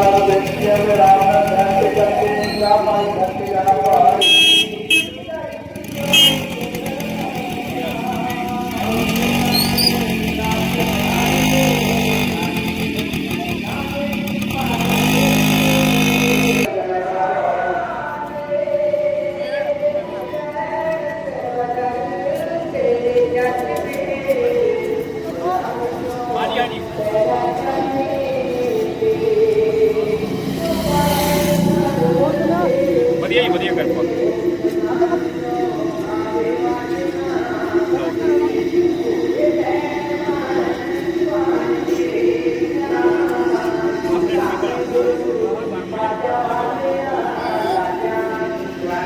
करते करते करते ਭਾਈ ਵਧੀਆ ਕਿਰਪਾ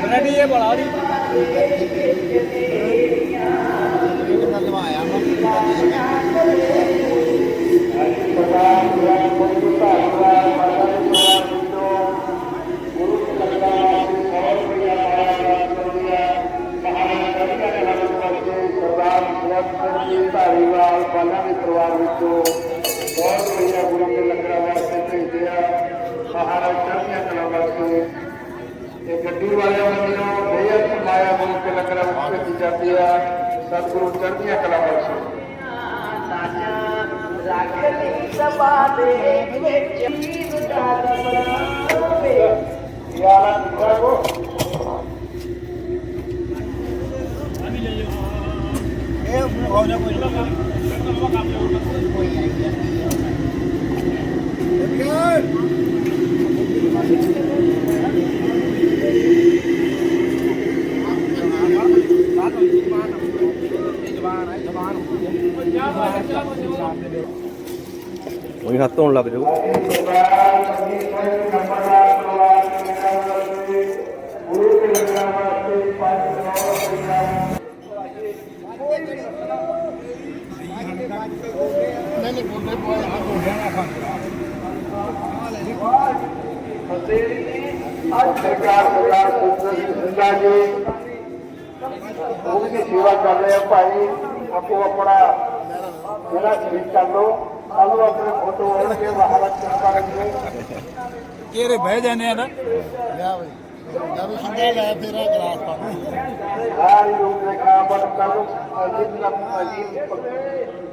ਰੈਡੀ ਇਹ ਬੜਾ ਦੀ को बहुत बढ़िया गुणमंडल लकड़ावाद क्षेत्र गया महाराष्ट्र में कलावाद को एक गड्डी वाले मंदिरों बेहद माया बोल के लकड़ावाद से दिया दिया सदगुरु चरनिया कलावाद से यार ওই হাত তো লাগ যাবো ਅੱਜ ਸਰਕਾਰ ਸਰਦਾਰ ਸੁਖਬੀਰ ਸਿੰਘ ਸਿੰਘਾ ਜੀ ਉਹ ਵੀ ਸੇਵਾ ਕਰ ਰਹੇ ਆ ਭਾਈ ਆਪੋ ਆਪਣਾ ਜਿਹੜਾ ਠੀਕ ਕਰ ਲੋ ਆਲੂ ਆਪਣੇ ਫੋਟੋ ਹੋਣ ਕੇ ਮਹਾਰਾਜ ਕਿਰਪਾ ਕਰੇ ਕਿਹੜੇ ਬਹਿ ਜਾਂਦੇ ਆ ਨਾ? ਸਾਰੀ ਲੋਕ ਦੇ ਕੰਮ ਬਣ ਕਰੋ ਅਜੀਬ ਨਾ ਅਜੀਬ ਵਾਤੇ ਉਹ ਦੱਸਣਗੇ ਸਾਰੇ ਨੂੰ ਬੇਨਤੀ